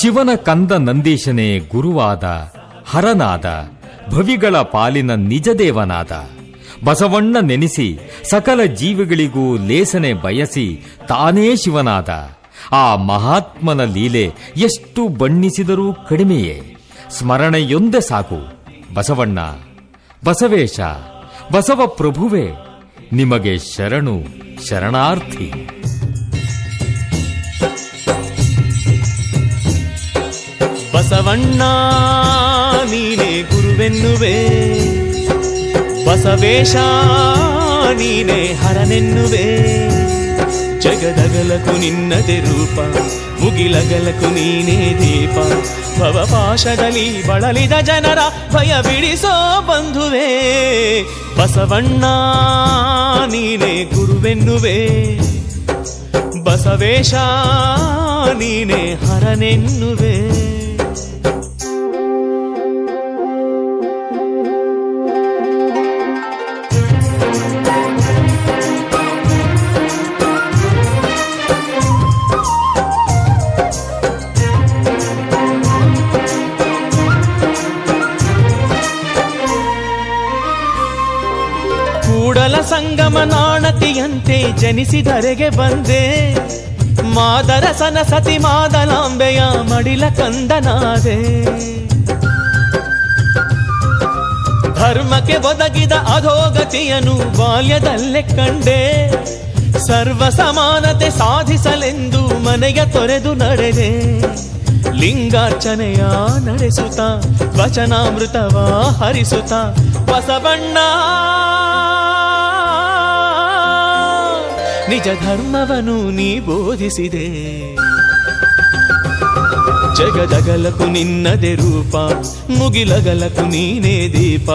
ಶಿವನ ಕಂದ ನಂದೀಶನೇ ಗುರುವಾದ, ಹರನಾದ, ಭವಿಗಳ ಪಾಲಿನ ನಿಜದೇವನಾದ. ಬಸವಣ್ಣ ನೆನೆಸಿ, ಸಕಲ ಜೀವಿಗಳಿಗೂ ಲೇಸನೆ ಬಯಸಿ ತಾನೇ ಶಿವನಾದ. ಆ ಮಹಾತ್ಮನ ಲೀಲೆ ಎಷ್ಟು ಬಣ್ಣಿಸಿದರೂ ಕಡಿಮೆಯೇ. ಸ್ಮರಣೆಯೊಂದೇ ಸಾಕು, ಬಸವಣ್ಣ. ಬಸವೇಶ, ಬಸವ ಪ್ರಭುವೆ, ನಿಮಗೆ ಶರಣು, ಶರಣಾರ್ಥಿ. ಬಸವಣ್ಣ ನೀನೇ ಗುರುವೆನ್ನುವೆ ಬಸವೇಶ ನೀನೇ ಹರನೆನ್ನುವೆ ಜಗದಗಲಕು ನಿನ್ನದೆ ರೂಪ ಮುಗಿಲಗಲಕು ನೀನೇ ದೀಪ ಭವಪಾಶದಲ್ಲಿ ಬಳಲಿದ ಜನರ ಭಯ ಬಿಡಿಸೋ ಬಂಧುವೆ ಬಸವಣ್ಣ ನೀನೇ ಗುರುವೆನ್ನುವೆ ಬಸವೇಶ ನೀನೇ ಹರನೆನ್ನುವೆ ಕೂಡಲ ಸಂಗಮ ನಾಣತಿಯಂತೆ ಜನಿಸಿದರೆಗೆ ಬಂದೆ. ಮಾದರ ಸನಸತಿ ಮಾದಲಾಂಬೆಯ ಮಡಿಲ ಕಂದನಾದೆ. ಧರ್ಮಕ್ಕೆ ಒದಗಿದ ಅಧೋಗತಿಯನು ಬಾಲ್ಯದಲ್ಲೇ ಕಂಡೆ. ಸರ್ವ ಸಮಾನತೆ ಸಾಧಿಸಲೆಂದು ಮನೆಯ ತೊರೆದು ನಡೆದೆ. ಲಿಂಗಾರ್ಚನೆಯ ನಡೆಸುತ್ತ, ವಚನಾಮೃತವ ಹರಿಸುತ್ತ, ಬಸವಣ್ಣ. ನಿಜ ಧರ್ಮವನ್ನು ನೀ ಬೋಧಿಸಿದೆ. ಜಗದಗಲಕು ನಿನ್ನದೆ ರೂಪ ಮುಗಿಲಗಲಕು ನೀನೇ ದೀಪ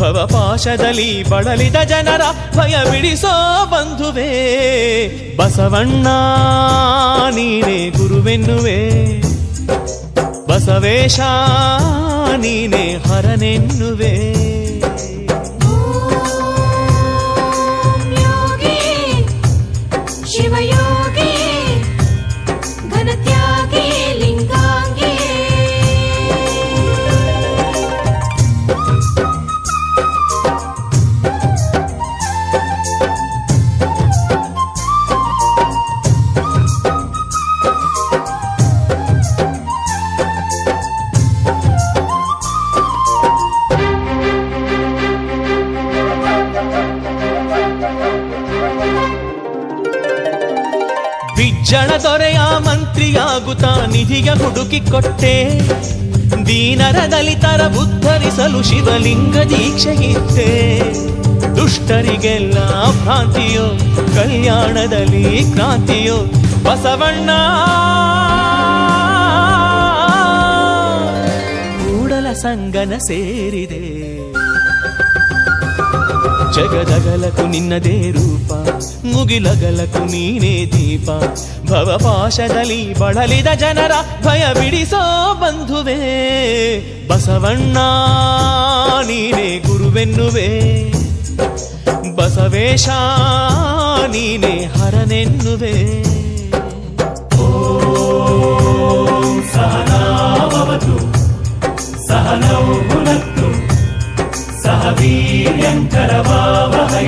ಭವಪಾಶದಲ್ಲಿ ಬಳಲಿದ ಜನರ ಭಯ ಬಿಡಿಸೋ ಬಂಧುವೆ ಬಸವಣ್ಣ ನೀನೇ ಗುರುವೆನ್ನುವೆ ಬಸವೇಶ ನೀನೇ ಹರನೆನ್ನುವೆ ಬಿಜ್ಜಳ ದೊರೆಯ ಮಂತ್ರಿಯಾಗುತ್ತ ನಿಧಿಯ ಹುಡುಕಿ ಕೊಟ್ಟೆ. ದೀನರ ದಲಿತರ ಉದ್ಧರಿಸಲು ಶಿವಲಿಂಗ ದೀಕ್ಷೆಯಿತ್ತೆ ದುಷ್ಟರಿಗೆಲ್ಲ ಭ್ರಾಂತಿಯೋ, ಕಲ್ಯಾಣದಲ್ಲಿ ಕ್ರಾಂತಿಯೋ, ಬಸವಣ್ಣ! ಕೂಡಲ ಸಂಗನ ಸೇರಿದೆ. ಜಗದಗಲಕು ನಿನ್ನದೇ ರೂಪ ಮುಗಿಲಗಲಕು ನೀನೇ ದೀಪ ಭವಪಾಶದಲ್ಲಿ ಬಳಲಿದ ಜನರ ಭಯ ಬಿಡಿಸೋ ಬಂಧುವೆ ಬಸವಣ್ಣ ನೀನೇ ಗುರುವೆನ್ನುವೆ ಬಸವೇಶ ನೀನೇ ಹರನೆನ್ನುವೆ ಸಹನಾವತು ಸಹನೌ ಭುನಕ್ತು வீரியங்கரவாவகை